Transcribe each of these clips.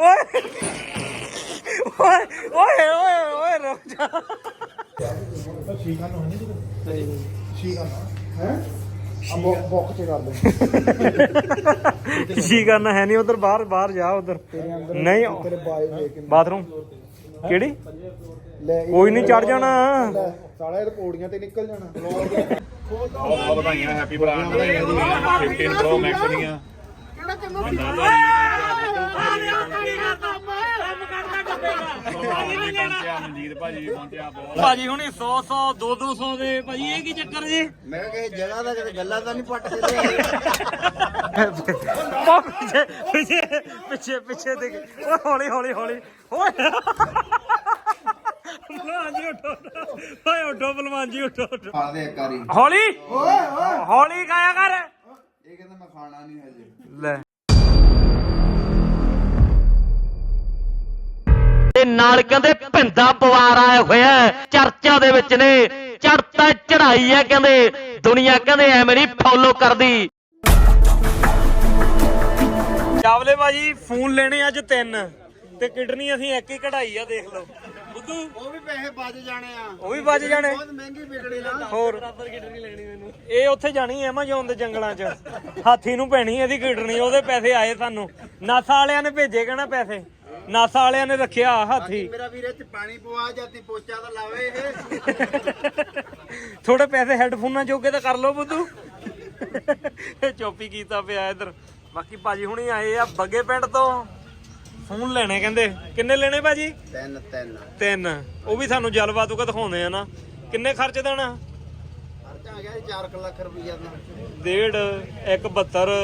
ਓਏ ਓਏ ਓਏ ਓਏ ਓਏ ਰੁਕ ਜਾ ਠੀਕ ਆ ਨਾ ਨਹੀਂ ਠੀਕ ਆ ਨਾ ਹੈ ਆ ਬੌਕ ਤੇ ਕਰ ਦੇ ਕੀ ਕਰਨਾ ਹੈ ਨਹੀਂ ਉਧਰ ਬਾਹਰ ਬਾਹਰ ਜਾ ਉਧਰ। ਨਹੀਂ ਬਾਥਰੂਮ। ਕਿਹੜੀ ਕੋਈ ਨਹੀਂ ਚੜ ਜਾਣਾ ਸਾਲਾ ਇਹ ਤਾਂ ਪੌੜੀਆਂ ਤੇ ਨਿਕਲ ਜਾਣਾ। ਬਹੁਤ ਵਧਾਈਆਂ ਹੈਪੀ ਬਰਾਂਡ 15 ਪ੍ਰੋ ਮੈਕਸ ਦੀਆਂ। ਮਨਜੀਤ ਭਾਜੀ ਵੀ ਪਹੁੰਚਿਆ ਬਹੁਤ। ਭਾਜੀ ਹੁਣੀ 100 100 2 200 ਦੇ ਭਾਜੀ ਇਹ ਕੀ ਚੱਕਰ ਜੀ? ਮੈਂ ਕਿਹਾ ਕਿਸੇ ਜਗ੍ਹਾ ਦਾ ਕਿਤੇ ਗੱਲਾਂ ਤਾਂ ਨਹੀਂ ਪੱਟ ਕੇ ਪਿੱਛੇ ਪਿੱਛੇ ਪਿੱਛੇ ਪਿੱਛੇ ਦੇਖ। ਓਏ ਹੌਲੀ ਹੌਲੀ ਹੌਲੀ। ਓਏ। ਭਲਵਾਨ ਜੀ ਉੱਠੋ ਉੱਠੋ। ਓਏ ਉੱਠੋ ਭਲਵਾਨ ਜੀ ਉੱਠੋ ਉੱਠੋ। ਖਾ ਦੇ ਇੱਕ ਵਾਰੀ। ਹੌਲੀ? ਹੌਲੀ ਖਾਇਆ ਕਰ। ਇਹ ਕਹਿੰਦਾ ਮੈਂ ਖਾਣਾ ਨਹੀਂ ਹਜੇ। ਲੈ। ਤੇ ਨਾਲ ਕਹਿੰਦੇ ਭਿੰਦਾ ਪਵਾਰ ਆਇਆ ਹੋਇਆ ਹੈ। ਚਰਚਾ ਦੇ ਵਿੱਚ ਨੇ ਚੜਤਾ ਚੜਾਈ ਹੈ ਕਹਿੰਦੇ ਦੁਨੀਆ ਕਹਿੰਦੇ ਐਵੇਂ ਨਹੀਂ ਫੋਲੋ ਕਰਦੀ। ਚਾਵਲੇ ਭਾਜੀ ਫੋਨ ਲੈਣੇ ਅੱਜ ਤਿੰਨ ਤੇ ਕਿਡਨੀ ਅਸੀਂ ਇੱਕ ਹੀ ਕਢਾਈ ਆ ਦੇਖ ਲਓ। ਬੁੱਧੂ ਉਹ ਵੀ ਪੈਸੇ ਬਚ ਜਾਣੇ ਆ। ਉਹ ਵੀ ਵੱਜ ਜਾਣੇ। ਬਹੁਤ ਮਹਿੰਗੀ ਵਿਕਣੀ ਨਾ ਹੋਰ। ਇਹ ਉੱਥੇ ਜਾਣੀ ਐਮਾਜ਼ੋਨ ਦੇ ਜੰਗਲਾਂ 'ਚ। ਹਾਥੀ ਨੂੰ ਪੈਣੀ ਇਹਦੀ ਕਿਡਨੀ ਉਹਦੇ ਪੈਸੇ ਆਏ ਸਾਨੂੰ। ਨਾਸਾ ਵਾਲਿਆਂ ਨੇ ਭੇਜੇ ਕਹਿਣਾ ਪੈਸੇ। ਨਾਸਾ ਵਾਲਿਆਂ ਨੇ ਰੱਖਿਆ ਹਾਥੀ। ਮੇਰਾ ਵੀਰ ਇਹ ਚ ਪਾਣੀ ਪਵਾ ਜਾਂਦੀ ਪੋਚਾ ਤਾਂ ਲਾਵੇ ਇਹ। ਥੋੜੇ ਪੈਸੇ ਹੈੱਡਫੋਨਾਂ ਜੋਗੇ ਤਾਂ ਕਰ ਲਓ ਬੁੱਧੂ। ਇਹ ਚੋਪੀ ਕੀਤਾ ਪਿਆ ਇੱਧਰ। ਬਾਕੀ ਭਾਜੀ ਹੁਣੀ ਆਏ ਆ ਬੱਗੇ ਪਿੰਡ ਤੋਂ। ਫੋਨ ਲੈਣੇ ਕਹਿੰਦੇ। ਕਿੰਨੇ ਲੈਣੇ ਭਾਜੀ? ਤਿੰਨ ਤਿੰਨ। ਤਿੰਨ। ਉਹ ਵੀ ਸਾਨੂੰ ਜਲਵਾ ਤੋਂ ਦਿਖਾਉਂਦੇ ਆ ਨਾ। ਕਿੰਨੇ ਖਰਚ ਦੇਣਾ? ਖਰਚਾ ਆ ਗਿਆ 4 ਲੱਖ ਰੁਪਈਆ ਦਾ। ਡੇਢ ਇੱਕ 72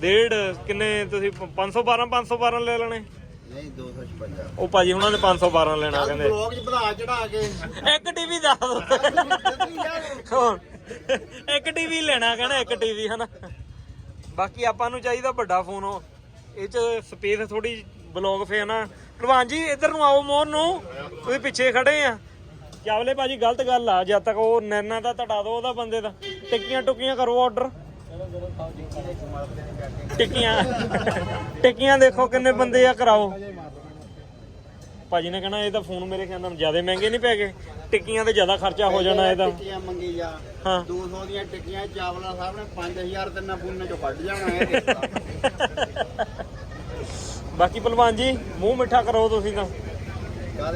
ਡੇਢ ਕਿੰਨੇ ਤੁਸੀਂ 512 512 ਲੈ ਲੈਣੇ? ਨਹੀਂ 256 ਉਹ ਭਾਜੀ ਉਹਨਾਂ ਨੇ 512 ਲੈਣਾ ਕਹਿੰਦੇ। ਬਲੌਗ ਚ ਵਧਾ ਚੜਾ ਕੇ। ਇੱਕ ਟੀਵੀ ਦੱਸ ਇੱਕ ਟੀਵੀ ਲੈਣਾ ਕਹਿੰਦਾ ਇੱਕ ਟੀਵੀ ਹਨਾ। ਬਾਕੀ ਆਪਾਂ ਨੂੰ ਚਾਹੀਦਾ ਵੱਡਾ ਫੋਨ ਉਹ। ਇਹ ਚ ਸਪੇਸ ਥੋੜੀ ਬਲੌਗ ਫੇ ਨਾ। ਭਲਵਾਨ ਜੀ ਇੱਧਰ ਨੂੰ ਆਓ ਮੋਹਨ ਨੂੰ। ਤੁਸੀਂ ਪਿੱਛੇ ਖੜੇ ਆ। ਚਾਵਲੇ ਭਾਜੀ ਗਲਤ ਗੱਲ ਆ। ਜਦ ਤੱਕ ਉਹ ਨੈਣਾ ਦਾ ਤੜਾ ਦੋ ਉਹਦਾ ਬੰਦੇ ਦਾ। ਟਿੱਕੀਆਂ ਟੁੱਕੀਆਂ ਕਰੋ ਆਰਡਰ ਟਿੱਕੀਆਂ। ਟਿੱਕੀਆਂ ਦੇਖੋ ਕਿੰਨੇ ਬੰਦੇ ਆ ਕਰਾਓ। ਭਾਜੀ ਨੇ ਕਹਿਣਾ ਇਹ ਤਾਂ ਫੋਨ ਮੇਰੇ ਖਿਆਲ ਨਾਲ ਜ਼ਿਆਦਾ ਮਹਿੰਗੇ ਨਹੀਂ ਪੈ ਗਏ। ਟਿੱਕੀਆਂ ਤੇ ਜ਼ਿਆਦਾ ਖਰਚਾ ਹੋ ਜਾਣਾ ਇਹਦਾ। ਟਿੱਕੀਆਂ ਮੰਗੀ ਜਾ। ਹਾਂ। 200 ਦੀਆਂ ਟਿੱਕੀਆਂ ਚਾਵਲਾ ਸਾਹਿਬ ਨੇ 5000 ਤਿੰਨਾਂ ਪੂਨੇ ਚੋਂ ਕੱਢ ਜਾਣਾ ਇਹ। ਬਾਕੀ ਭਲਵਾਨ ਜੀ ਮੂੰਹ ਮਿੱਠਾ ਕਰੋ ਤੁਸੀਂ ਤਾਂ।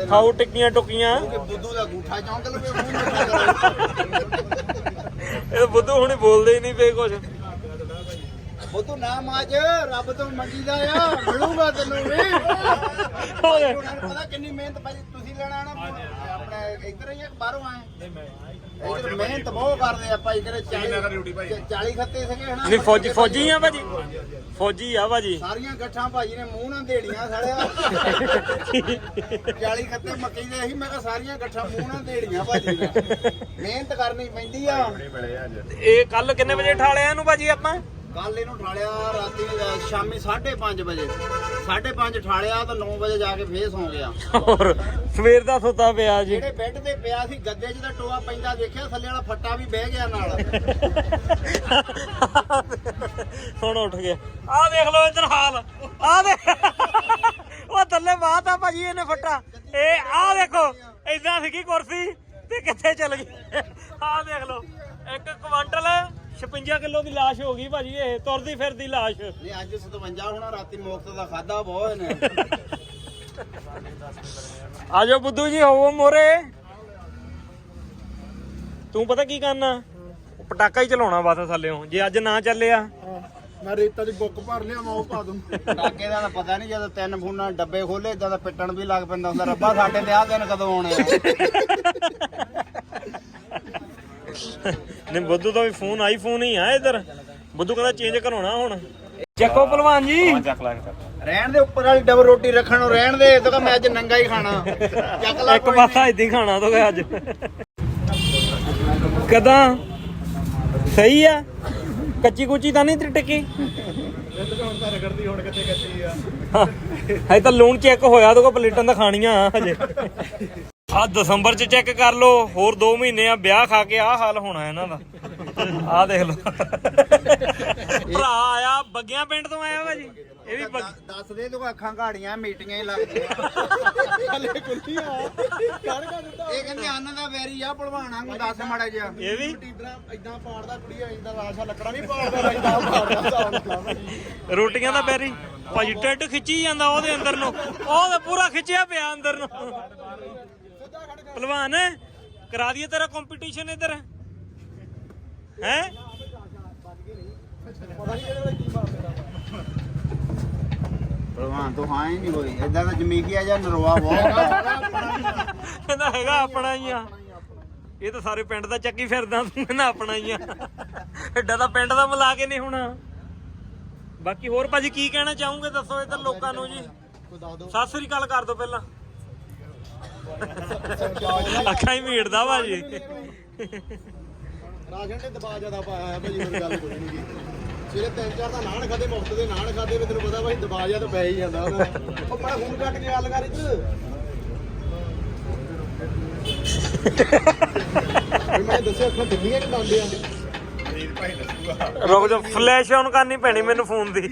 ਖਾਓ ਟਿੱਕੀਆਂ ਟੁੱਕੀਆਂ। ਬੁੱਧੂ ਦਾ ਗੂਠਾ ਚੌਂਕ ਲਵੇ ਮੂੰਹ ਮਿੱਠਾ ਇਹ ਬੁੱਧੂ ਹੁਣੇ ਬੋਲਦੇ ਹੀ ਨਹੀਂ ਪਏ ਕੁਝ ਬੁੱਧੂ ਨਾ ਮਾਜ ਰੱਬ ਤੋਂ ਮੰਗੀਦਾ ਆ ਮਿਲੂਗਾ ਤੈਨੂੰ ਵੀ। ਪਤਾ ਕਿੰਨੀ ਮਿਹਨਤ ਤੁਸੀਂ ਲੈਣਾ ਨਾ ਆਪਣਾ ਇੱਧਰ ਹੀ ਆ ਕਿ ਬਾਹਰੋਂ ਆਏ? ਇੱਧਰ ਮਿਹਨਤ ਬਹੁਤ ਕਰਦੇ ਆ ਭਾਈ ਕਿਹੜੇ 40 40 ਖੱਤੇ ਸੀਗੇ ਹਨਾ ਨਹੀਂ ਫੌਜੀ ਫੌਜੀ ਆ ਭਾਜੀ। ਫੌਜੀ ਆ ਭਾਜੀ। ਸਾਰੀਆਂ ਗੱਠਾਂ ਭਾਜੀ ਨੇ ਮੂੰਹ ਨਾਲ ਦੇੜੀਆਂ ਸਾਲਿਆ। 40 ਖੱਤੇ ਮੱਕੀ ਦੇ ਸੀ ਮੈਂ ਕਿਹਾ ਸਾਰੀਆਂ ਗੱਠਾਂ ਮੂੰਹ ਨਾਲ ਦੇੜੀਆਂ ਭਾਜੀ ਨੇ। ਮਿਹਨਤ ਕਰਨੀ ਪੈਂਦੀ ਆ। ਇਹ ਕੱਲ ਕਿੰਨੇ ਵਜੇ ਠਾਲਿਆ ਇਹਨੂੰ ਭਾਜੀ ਆਪਾਂ? ਕੱਲ ਇਹਨੂੰ ਠਾਲਿਆ ਰਾਤੀ ਅ, ਸ਼ਾਮੀ 5:30 ਵਜੇ। 5:30 ਠਾਲਿਆ ਤਾਂ 9 ਵਜੇ ਜਾ ਕੇ ਫੇਰ ਸੌਂ ਗਿਆ। ਹੋਰ ਸਵੇਰ ਦਾ ਸੁੱਤਾ ਪਿਆ ਜੀ। ਜਿਹੜੇ ਬੈੱਡ ਤੇ ਪਿਆ ਸੀ ਗੱਦੇ 'ਚ ਤਾਂ ਟੋਆ ਪੈਂਦਾ ਦੇਖਿਆ ਥੱਲੇ ਵਾਲਾ ਫੱਟਾ ਵੀ ਬਹਿ ਗਿਆ ਨਾਲ। ਹੁਣ ਉੱਠ ਗਿਆ। ਆਹ ਦੇਖ ਲਓ ਇੱਧਰ ਹਾਲ। ਆਹ ਦੇ ਉਹ ਥੱਲੇ ਬਾਤ ਆ ਭਾਜੀ ਇਹਨੇ ਫੱਟਾ। ਇਹ ਆਹ ਦੇਖੋ ਇਦਾਂ ਸੀਗੀ ਕੁਰਸੀ ਤੇ ਕਿੱਥੇ ਚਲ ਗਈ। ਆਹ ਦੇਖ ਲਓ ਇੱਕ ਕੁਆਂਟਲ 56 ਕਿਲੋ ਦੀ ਲਾਸ਼ ਹੋ ਗਈ ਭਾਜੀ ਇਹ ਤੁਰਦੀ ਫਿਰਦੀ ਲਾਸ਼। ਨਹੀਂ ਅੱਜ 57 ਹੋਣਾ ਰਾਤੀ ਮੁਕਤ ਦਾ ਖਾਦਾ ਬਹੁਤ ਨੇ। ਆਜੋ ਬੁੱਧੂ ਜੀ ਹੋਵੋ ਮੋਰੇ। ਤੂੰ ਪਤਾ ਕੀ ਕਰਨਾ? ਪਟਾਕਾ ਹੀ ਚਲਾਉਣਾ ਬਸ ਥੱਲੇੋਂ ਜੇ ਅੱਜ ਨਾ ਚੱਲਿਆ। ਮੈਂ ਰੇਤਾ ਦੀ ਬੁੱਕ ਭਰ ਲਿਆ ਮੈਂ ਉਹ ਪਾ ਦੂੰ। ਟਾਕੇ ਦਾ ਪਤਾ ਨਹੀਂ ਜਦੋਂ ਤਿੰਨ ਫੋਨਾਂ ਡੱਬੇ ਖੋਲੇ ਇਦਾਂ ਦਾ ਪਿੱਟਣ ਵੀ ਲੱਗ ਪੈਂਦਾ ਹੁੰਦਾ ਰੱਬਾ ਸਾਡੇ ਤੇ ਆਹ ਦਿਨ ਕਦੋਂ ਆਉਣੇ ਆ। ਨਹੀਂ ਬੁੱਧੂ ਦਾ ਵੀ ਫੋਨ ਆਈਫੋਨ ਹੀ ਆ ਇਧਰ। ਬੁੱਧੂ ਕਹਿੰਦਾ ਚੇਂਜ ਕਰਾਉਣਾ ਹੁਣ। ਚੱਕੋ ਭਲਵਾਨ ਜੀ। ਚੱਕ ਲਾ ਕੇ ਰਹਿਣ ਦੇ ਉੱਪਰ ਵਾਲੀ ਡਬਲ ਰੋਟੀ ਰੱਖਣ ਨੂੰ ਰਹਿਣ ਦੇ ਤਾਂ ਮੈਂ ਅੱਜ ਨੰਗਾ ਹੀ ਖਾਣਾ। ਚੱਕ ਲਾ ਇੱਕ ਪਾਸਾ ਇਦਾਂ ਹੀ ਖਾਣਾ ਤੋ ਅੱਜ। ਕਦਾਂ? ਸਹੀ ਆ? ਕੱਚੀ ਕੁਚੀ ਤਾਂ ਨਹੀਂ ਤੇ ਟਿੱਕੀ? ਹੈ ਤਾਂ ਲੂਣ ਚੈੱਕ ਹੋਇਆ ਤੇ ਕੋ ਪਲੇਟਾਂ ਤਾਂ ਖਾਣੀਆਂ ਹਜੇ। ਆ ਦਸੰਬਰ ਚ ਚੈੱਕ ਕਰ ਲਓ ਹੋਰ 2 ਮਹੀਨੇ ਆ ਵਿਆਹ ਖਾ ਕੇ ਆ ਹਾਲ ਹੋਣਾ ਇਹਨਾਂ ਦਾ। ਆ ਦੇਖ ਲਓ। ਭਰਾ ਆਇਆ ਬੱਗਿਆਂ ਪਿੰਡ ਤੋਂ ਆਇਆ ਭਾਜੀ ਇਹ ਵੀ ਦੱਸ ਦੇ ਤੂੰ ਅੱਖਾਂ ਘਾੜੀਆਂ ਮੀਟੀਆਂ ਹੀ ਲੱਗਦੀਆਂ ਹਲੇ ਕੁੱਲੀਆਂ ਕਰ ਕਰ ਦਿੱਤਾ। ਇਹ ਕਹਿੰਦੇ ਅੰਨ ਦਾ ਵੈਰੀ ਆ ਭਲਵਾਨਾਂ ਨੂੰ ਦੱਸ ਮਾੜਾ ਜਿਹਾ। ਇਹ ਵੀ? ਟੀਡਰਾ ਇਦਾਂ ਪਾੜਦਾ ਕੁੜੀ ਇਦਾਂ ਆਸ਼ਾ ਲੱਕੜਾ ਨਹੀਂ ਪਾੜਦਾ ਇਦਾਂ ਪਾੜਦਾ ਰੋਟੀਆਂ ਦਾ ਬੈਰੀ ਭਾਜੀ ਟੱਟ ਖਿੱਚੀ ਜਾਂਦਾ ਉਹਦੇ ਅੰਦਰ ਨੂੰ। ਉਹ ਤਾਂ ਪੂਰਾ ਖਿੱਚਿਆ ਪਿਆ ਅੰਦਰ ਨੂੰ। ਪਹਿਲਵਾਨ ਕਰਾ ਦਈਏ ਤੇਰਾ ਕੰਪੀਟੀਸ਼ਨ ਇੱਧਰ। ਹੈ? ਭਲਵਾਨ ਤੋਂ ਹਾਂ ਹੀ ਨਹੀਂ ਹੋਈ ਇਦਾਂ ਦਾ ਜਮੀਕੀਆ ਜਾਂ ਨਰਵਾ ਬਹੁਤ ਕਹਿੰਦਾ ਹੈਗਾ ਆਪਣਾ ਹੀ ਆ। ਇਹ ਤਾਂ ਸਾਰੇ ਪਿੰਡ ਦਾ ਚੱਕੀ ਫਿਰਦਾ ਤੂੰ ਕਹਿੰਦਾ ਆਪਣਾ ਹੀ ਆ। ਐਡਾ ਤਾਂ ਪਿੰਡ ਦਾ ਮਿਲਾ ਕੇ ਨਹੀਂ ਹੋਣਾ। ਬਾਕੀ ਹੋਰ ਭਾਜੀ ਕੀ ਕਹਿਣਾ ਚਾਹੋਗੇ? ਦੱਸੋ ਇੱਧਰ ਲੋਕਾਂ ਨੂੰ ਜੀ। ਸਤਿ ਸ੍ਰੀ ਅਕਾਲ ਕਰ ਦਿਓ ਪਹਿਲਾਂ। ਅੱਖਾਂ ਹੀ ਮੀੜਦਾ ਭਾਜੀ ਰਾਸ਼ਨ ਨੇ ਦਬਾ ਜ਼ਿਆਦਾ ਪਾਇਆ ਹੈ ਭਾਜੀ ਮੇਰੀ ਗੱਲ ਕੋਈ ਨਹੀਂ ਸਵੇਰੇ ਤਿੰਨ ਚਾਰ ਦਾ ਨਾਨ ਖਾਦੇ ਮੁਫਤ ਦੇ ਨਾਨ ਖਾਦੇ ਵੀ ਤੈਨੂੰ ਪਤਾ ਭਾਈ ਦਬਾ ਜਿਆ ਤਾਂ ਪੈ ਹੀ ਜਾਂਦਾ ਉਹ ਪਰ ਹੁਣ ਕੱਟ ਕੇ ਗੱਲ ਕਰ ਇੱਥੇ ਵੀ ਮੈਂ ਦੱਸਿਆ ਅੱਖਾਂ ਦਿੱਲੀਆਂ ਕਿ ਬੰਦ ਆ? ਵੀਰ ਭਾਈ ਦੱਸੂਗਾ ਰੁਕ ਜਾ ਫਲੈਸ਼ ਆਨ ਕਰਨੀ ਪੈਣੀ ਮੈਨੂੰ ਫੋਨ ਦੀ।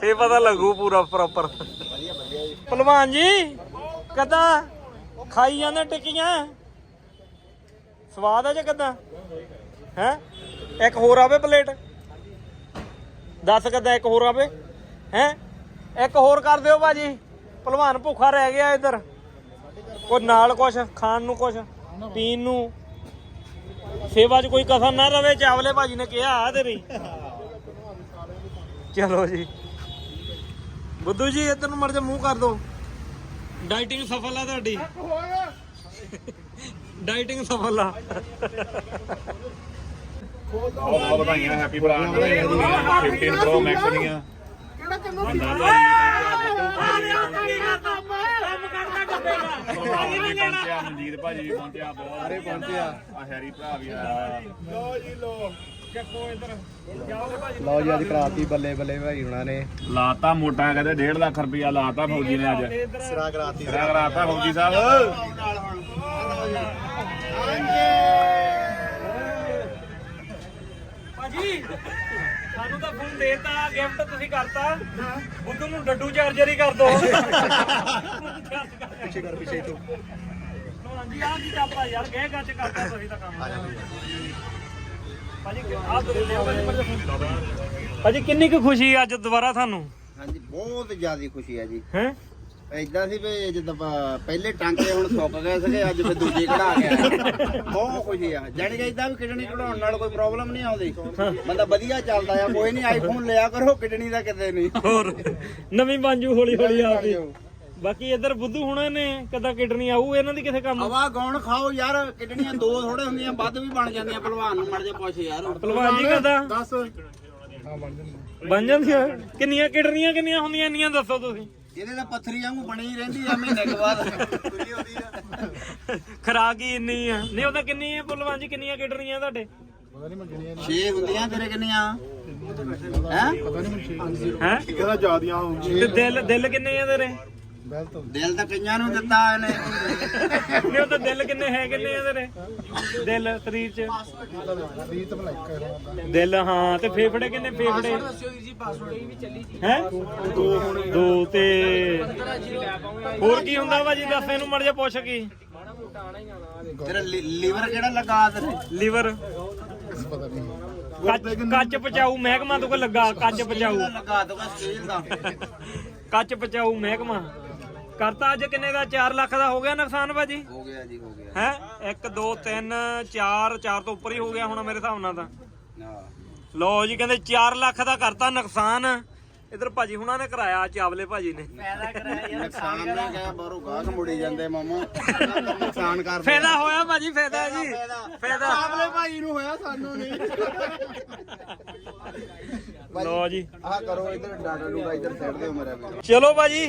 ਫੇ ਪਤਾ ਲੱਗੂ ਪੂਰਾ ਪ੍ਰੋਪਰ ਪਹਿਲਵਾਨ ਜੀ ਕਦਾਂ? ਖਾਈ ਜਾਂਦੇ ਟਿੱਕੀਆਂ? ਸਵਾਦ ਹੈ ਜਾਂ ਕਦਾਂ? ਹੈ? ਇੱਕ ਹੋਰ ਆਵੇ ਪਲੇਟ? ਦੱਸ ਕਦਾਂ ਇੱਕ ਹੋਰ ਆਵੇ? ਹੈ? ਇੱਕ ਹੋਰ ਕਰ ਦਿਓ ਬਾਜੀ ਭਲਵਾਨ ਭੁੱਖਾ ਰਹਿ ਗਿਆ ਇੱਧਰ। ਕੋਈ ਨਾਲ ਕੁਛ, ਖਾਣ ਨੂੰ ਕੁਛ, ਪੀਣ ਨੂੰ। ਸੇਵਾ 'ਚ ਕੋਈ ਕਸਰ ਨਾ ਰਵੇ, ਚਾਵਲੇ ਭਾਜੀ ਨੇ ਕਿਹਾ ਆ ਤੇਰੀ। ਚਲੋ ਜੀ। ਬੁੱਧੂ ਜੀ ਇੱਧਰ ਨੂੰ ਮਰ ਜਾ ਮੂੰਹ ਕਰ ਦੋ। ਡਾਈਟਿੰਗ ਸਫਲ ਆ ਤੁਹਾਡੀ ਡਾਈਟਿੰਗ ਸਫਲ ਆ ਬਹੁਤ ਬਹੁਤ ਵਧਾਈਆਂ ਹੈਪੀ ਬਰਾਂਡ 15 ਪ੍ਰੋ ਮੈਕਸ ਦੀਆਂ ਪਹੁੰਚਿਆ ਮਨਜੀਤ ਭਾਜੀ ਵੀ ਪਹੁੰਚਿਆ ਬਹੁਤ ਸਾਰੇ ਪਹੁੰਚਿਆ ਆ ਹੈਰੀ ਭਰਾ ਵੀ ਆਇਆ ਲੋ ਜੀ ਲੋ ਲਓ ਜੀ ਅੱਜ ਕਰਾਤੀ ਬੱਲੇ ਬੱਲੇ ਭਾਈ ਹੁਣਾਂ ਨੇ। ਲਾਤਾ ਮੋਟਾ ਕਹਿੰਦੇ 1.5 ਲੱਖ ਰੁਪਇਆ ਲਾਤਾ ਫੌਜੀ ਨੇ ਅੱਜ। ਸਿਰਾ ਕਰਾਤੀ। ਸਿਰਾ ਕਰਾਤਾ ਫੌਜੀ ਸਾਹਿਬ। ਭਾਜੀ ਸਾਨੂੰ ਤਾਂ ਫੋਨ ਦੇਤਾ ਗਿਫਟ ਤੁਸੀਂ ਕਰਤਾ। ਬੁੱਧੂ ਨੂੰ ਡੱਡੂ ਚਾਰਜਰ ਹੀ ਕਰ ਦੋ। ਪਿੱਛੇ ਕਰ ਪਿੱਛੇ ਤੋਂ। ਹਾਂਜੀ ਆਹ ਕੀ ਕਾਪਾ ਯਾਰ ਗਏ ਗੱਜ ਕਰਤਾ ਤੁਸੀਂ ਤਾਂ ਕੰਮ। ਭਾਜੀ ਕਿੰਨੀ ਕੁ ਖੁਸ਼ੀ ਅੱਜ ਦੁਬਾਰਾ ਤੁਹਾਨੂੰ? ਹਾਂਜੀ ਬਹੁਤ ਜ਼ਿਆਦਾ ਖੁਸ਼ੀ ਹੈ ਜੀ। ਹੈ? ਇਦਾਂ ਸੀ ਵੀ ਜਦੋਂ ਪਹਿਲੇ ਟਾਂਕੇ ਹੁਣ ਸੁੱਕ ਗਏ ਸੀਗੇ ਅੱਜ ਫਿਰ ਦੂਜੇ ਕਢਾ ਆਏ। ਬਹੁਤ ਖੁਸ਼ੀ ਆ। ਜਾਣੀ ਕਿ ਇਦਾਂ ਵੀ ਕਿਡਨੀ ਕਢਾਉਣ ਨਾਲ ਕੋਈ ਪ੍ਰੋਬਲਮ ਨਹੀਂ ਆਉਂਦੀ। ਬੰਦਾ ਵਧੀਆ ਚੱਲਦਾ ਆ ਕੋਈ ਨਹੀਂ ਆਈਫੋਨ ਲਿਆ ਕਰੋ ਕਿਡਨੀ ਦਾ ਕਿਤੇ ਨਹੀਂ। ਹੋਰ ਨਵੀਂ ਬਾਂਜੂ ਹੌਲੀ ਹੌਲੀ ਆਪਦੀ। ਬਾਕੀ ਇੱਧਰ ਬੁੱਧੂ ਹੁਣੇ ਨੇ ਕਦਾ ਕਿਡਨੀ ਆਊ ਇਹਨਾਂ ਦੀ ਕਿਸੇ ਕੰਮ ਹਵਾ ਗੌਣ ਖਾਓ ਯਾਰ ਕਿਡਨੀਆਂ ਦੋ ਥੋੜੇ ਹੁੰਦੀਆਂ ਵੱਧ ਵੀ ਬਣ ਜਾਂਦੀਆਂ ਭਲਵਾਨ ਨੂੰ ਮੜ ਜੇ ਪੁੱਛ ਯਾਰ। ਪਹਿਲਵਾਨ ਜੀ ਕਦਾ? ਦੱਸ। ਬਣ ਜਾਂਦੀਆਂ? ਕਿੰਨੀਆਂ ਕਿਡਨੀਆਂ ਕਿੰਨੀਆਂ ਹੁੰਦੀਆਂ ਇੰਨੀਆਂ ਦੱਸੋ ਤੁਸੀਂ। ਇਹਦੇ ਤਾਂ ਪੱਥਰੀ ਵਾਂਗੂ ਬਣੀ ਹੀ ਰਹਿੰਦੀ ਆ ਮਹੀਨੇ ਕੁ ਬਾਅਦ। ਖਰਾਕ ਹੀ ਇੰਨੀ ਆ। ਨਹੀਂ ਉਹਦਾ ਕਿੰਨੀ ਹੈ ਪਹਿਲਵਾਨ ਜੀ ਕਿੰਨੀਆਂ ਕਿਡਨੀਆਂ ਤੁਹਾਡੇ? 6 ਹੁੰਦੀਆਂ ਤੇਰੇ ਕਿੰਨੀਆਂ? ਹੈ? ਹੈ? ਕਿਹਦਾ ਜ਼ਿਆਦੀਆਂ ਹੋਊਗੀ ਤੇ ਦਿਲ ਦਿਲ ਕਿੰਨੇ ਆ ਤੇਰੇ? ਦਿਲ ਤਾਂ ਕਈਆਂ ਨੂੰ ਦਿੱਤਾ ਇਹਨੇ। ਨਹੀਂ ਉਹ ਤਾਂ ਦਿਲ ਕਿੰਨੇ ਹੈ ਕਿੰਨੇ ਆ ਤੇਰੇ? ਦਿਲ ਸਰੀਰ ਚ। ਦਿਲ ਹਾਂ ਤੇ ਫੇਫੜੇ ਕਿੰਨੇ ਫੇਫੜੇ? ਹੈ? ਦੋ ਤੇ ਹੋਰ ਕੀ ਹੁੰਦਾ ਭਾਜੀ ਦੱਸ ਇਹਨੂੰ ਮੜ ਜਾ ਪੁੱਛ ਕੀ। ਤੇਰਾ ਲੀਵਰ ਕਿਹੜਾ ਲੱਗਾ ਤੇਰੇ? ਲੀਵਰ। ਕੱਚ ਕੱਚ ਪਚਾਊ ਮਹਿਕਮਾ ਤੋਂ ਕੋ ਲੱਗਾ ਕੱਚ ਪਚਾਊ ਕਿਹੜਾ ਲੱਗਾ ਦੂਗਾ ਸਟੀਲ ਦਾ। ਕੱਚ ਪਚਾਊ ਮਹਿਕਮਾ। ਕਰਤਾ ਅੱਜ ਕਿੰਨੇ ਦਾ? 4 ਲੱਖ ਦਾ ਹੋ ਗਿਆ ਨੁਕਸਾਨ ਭਾਜੀ? ਹੋ ਗਿਆ ਜੀ ਹੋ ਗਿਆ। ਹੈ? 1 2 3 4 4 ਤੋਂ ਉੱਪਰ ਹੀ ਹੋ ਗਿਆ ਹੁਣ ਮੇਰੇ ਹਿਸਾਬ ਨਾਲ ਤਾਂ। ਲੋ ਜੀ ਕਹਿੰਦੇ 4 ਲੱਖ ਦਾ ਕਰਤਾ ਨੁਕਸਾਨ। ਇਧਰ ਭਾਜੀ ਹੁਣਾਂ ਨੇ ਕਰਾਇਆ ਚਾਵਲੇ ਭਾਜੀ ਨੇ। ਨੁਕਸਾਨ ਨੇ ਕਿਹਾ ਬਾਹਰੋਂ ਗਾਹਕ ਮੁੜੀ ਜਾਂਦੇ ਮਾਮਾ। ਨੁਕਸਾਨ ਕਰਦੇ ਫਾਇਦਾ ਹੋਇਆ ਭਾਜੀ ਫਾਇਦਾ ਜੀ। ਫਾਇਦਾ ਆਵਲੇ ਭਾਈ ਨੂੰ ਹੋਇਆ ਸਾਨੂੰ ਨਹੀਂ। ਲੋ ਜੀ। ਆਹ ਕਰੋ ਇਧਰ ਡਾਟਾ ਡੂਟਾ ਇਧਰ ਸਾਈਡ ਦਿਓ ਮੇਰਾ ਵੀ ਚਲੋ ਭਾਜੀ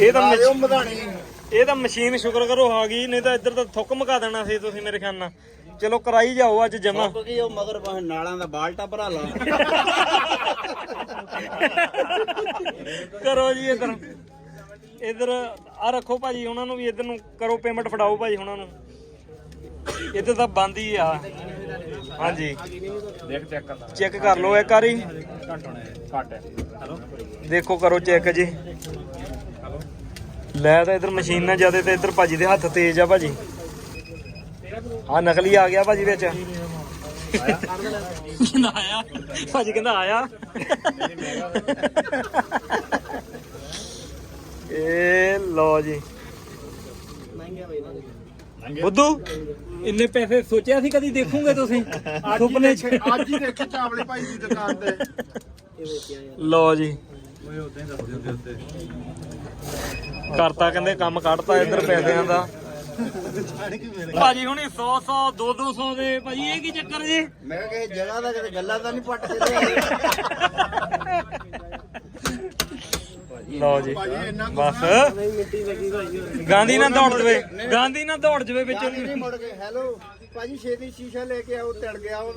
ਇਹ ਤਾਂ ਮਸ਼- ਇਹ ਤਾਂ ਮਸ਼ੀਨ ਸ਼ੁਕਰ ਕਰੋ ਆ ਗਈ ਨਹੀਂ ਤਾਂ ਇੱਧਰ ਤਾਂ ਥੁੱਕ ਮਕਾ ਦੇਣਾ ਸੀ ਤੁਸੀਂ ਮੇਰੇ ਖਿਆਲ ਨਾਲ। ਚਲੋ ਕਰਾਈ ਜਾਓ ਅੱਜ ਜਮਾ। ਕੀ ਉਹ ਮਗਰ ਬਾਹ ਨਾਲਾਂ ਦਾ ਬਾਲਟਾ ਭਰਾ ਲਾ ਕਰੋ ਜੀ ਇਧਰ। ਇਧਰ ਆ ਰੱਖੋ ਭਾਜੀ ਉਹਨਾਂ ਨੂੰ ਵੀ ਇਧਰ ਨੂੰ ਕਰੋ ਪੇਮੈਂਟ ਫੜਾਓ ਭਾਜੀ ਉਹਨਾਂ ਨੂੰ। ਇੱਧਰ ਤਾਂ ਬੰਦ ਹੀ ਆ। ਹਾਂਜੀ। ਦੇਖ ਚੈੱਕ ਕਰ ਚੈੱਕ ਕਰ ਲਓ ਇੱਕ ਵਾਰੀ। ਘੱਟ ਹੈ। ਦੇਖੋ ਕਰੋ ਚੈੱਕ ਜੀ। ਲੈ ਤਾਂ ਇਧਰ ਮਸ਼ੀਨ ਨਾਲ ਜ਼ਿਆਦਾ ਤੇ ਇਧਰ ਭਾਜੀ ਦੇ ਹੱਥ ਤੇਜ਼ ਆ ਭਾਜੀ। ਆ ਨਕਲੀ ਆ ਗਿਆ ਭਾਜੀ ਵਿੱਚ। ਕਹਿੰਦਾ ਆਇਆ। ਭਾਜੀ ਕਹਿੰਦਾ ਆਇਆ। ਇਹ ਲੋ ਜੀ। ਬੁੱਧੂ? ਇੰਨੇ ਪੈਸੇ ਸੋਚਿਆ ਸੀ ਕਦੀ ਦੇਖੋਗੇ ਤੁਸੀਂ? ਸੁਪਨੇ ਚ ਅੱਜ ਹੀ ਦੇਖੀ ਚਾਵਲੇ ਭਾਈ ਦੀ ਦੁਕਾਨ ਤੇ। ਲੋ ਜੀ। ਕਰਤਾ ਕਹਿੰਦੇ ਕੰਮ ਕੱਢਤਾ ਇੱਧਰ ਪੈਸਿਆਂ ਦਾ। ਭਾਜੀ ਹੁਣੀ 100 100 2 200 ਦੇ। ਭਾਜੀ ਇਹ ਕੀ ਚੱਕਰ ਜੀ? ਮੈਂ ਕਿਹਾ ਜਗ੍ਹਾ ਦਾ ਕਿਤੇ ਗੱਲਾਂ ਤਾਂ ਨਹੀਂ ਪੱਟ ਲਿਆਏ ਲਓ ਜੀ। ਬਸ। ਗਾਂਧੀ ਨਾ ਦੌੜ ਜਵੇ। ਗਾਂਧੀ ਨਾ ਦੌੜ ਜਵੇ ਵਿੱਚ। ਨਹੀਂ ਮੁੜ ਕੇ ਹੈਲੋ। ਭਾਜੀ ਛੇਤੀ ਸ਼ੀਸ਼ਾ ਲੈ ਕੇ ਆਓ ਤੜ ਗਿਆ ਉਹ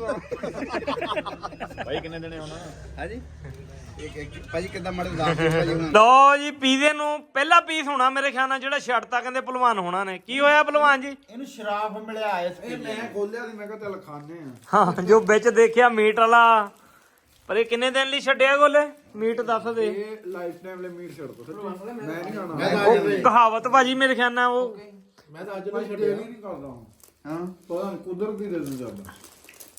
ਭਾਈ ਕਿੰਨੇ ਦਿਨੇ ਆਉਣਾ ਹਾਂਜੀ। ਇੱਕ ਇੱਕ ਭਾਜੀ ਕਿੱਦਾਂ ਮੜ ਦੱਸ ਦਿਓ ਭਾਜੀ ਹੁਣ। ਲਓ ਜੀ ਪੀਜ਼ੇ ਨੂੰ ਪਹਿਲਾ ਪੀਸ ਹੋਣਾ ਮੇਰੇ ਖਿਆਲ ਨਾਲ ਜਿਹੜਾ ਛੱਡਤਾ ਕਹਿੰਦੇ ਪਹਿਲਵਾਨ ਹੋਣਾ ਨੇ। ਕੀ ਹੋਇਆ ਪਹਿਲਵਾਨ ਜੀ? ਇਹਨੂੰ ਸ਼ਰਾਬ ਮਿਲਿਆ ਇਸ ਇਹ ਮੈਂ ਖੋਲਿਆ ਤੇ ਮੈਂ ਕਿਹਾ ਚੱਲ ਖਾਣੇ ਆ। ਹਾਂ ਜੋ ਵਿੱਚ ਦੇਖਿਆ ਮੀਟ ਵਾਲਾ। ਪਰ ਇਹ ਕਿੰਨੇ ਦਿਨ ਲਈ ਛੱਡਿਆ ਗੋਲੇ? ਮੀਟ ਦੱਸ ਦੇ। ਇਹ ਲਾਈਫ ਟਾਈਮ ਲਈ ਮੀਟ ਛੱਡ ਦੋ। ਸੱਚੀ। ਮੈਂ ਨਹੀਂ ਖਾਣਾ। ਮੈਂ ਤਾਂ ਅੱਜ ਉਹ ਕਹਾਵਤ ਭਾਜੀ ਮੇਰੇ ਖਿਆਲ ਨਾਲ ਉਹ। ਮੈਂ ਤਾਂ ਅੱਜ ਨਹੀਂ ਛੱਡਿਆ। ਨਹੀਂ ਕਰਦਾ ਹਾਂ ਹਾਂ। ਪਤਾ ਨਹੀਂ ਕੁਦਰਤੀ ਦੇ ਦਿੰਦੇ ਜਾਂਦਾ।